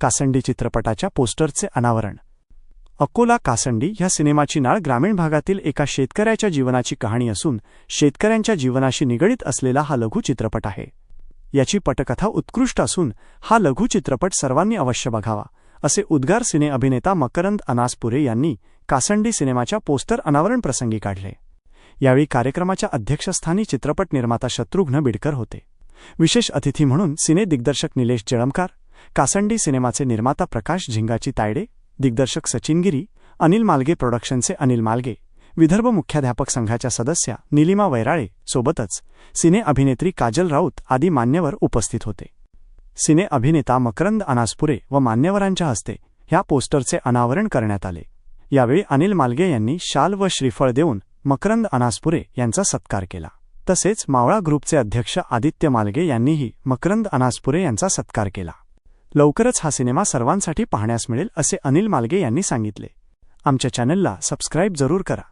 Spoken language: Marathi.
कासंडी चित्रपटाच्या पोस्टरचे अनावरण. अकोला कासंडी ह्या सिनेमाची नाळ ग्रामीण भागातील एका शेतकऱ्याच्या जीवनाची कहाणी असून शेतकऱ्यांच्या जीवनाशी निगडीत असलेला हा लघु चित्रपट आहे. याची पटकथा उत्कृष्ट असून हा लघु चित्रपट सर्वांनी अवश्य बघावा. असे उद्गार सिने अभिनेता मकरंद अनासपुरे यांनी कासंडी सिनेमाच्या पोस्टर अनावरण प्रसंगी काढले. यावेळी कार्यक्रमाच्या अध्यक्षस्थानी चित्रपट निर्माता शत्रुघ्न बिडकर होते. विशेष अतिथी म्हणून सिने दिग्दर्शक निलेश जळमकार कासंडी सिनेमाचे निर्माता प्रकाश झिंगाची तायडे दिग्दर्शक सचिन गिरी अनिल मालगे प्रोडक्शनचे अनिल मालगे विदर्भ मुख्याध्यापक संघाच्या सदस्या निलिमा वैराळे सोबतच सिने अभिनेत्री काजल राऊत आदी मान्यवर उपस्थित होते. सिने अभिनेता मकरंद अनासपुरे व मान्यवरांच्या हस्ते ह्या पोस्टरचे अनावरण करण्यात आले. यावेळी अनिल मालगे यांनी शाल व श्रीफळ देऊन मकरंद अनासपुरे यांचा सत्कार केला. तसेच मावळा ग्रुपचे अध्यक्ष आदित्य मालगे यांनीही मकरंद अनासपुरे यांचा सत्कार केला. लवकरच हा सिनेमा सर्वांसाठी पाहण्यास मिळेल असे अनिल मालगे यांनी सांगितले. आमच्या चॅनलला सबस्क्राईब जरूर करा.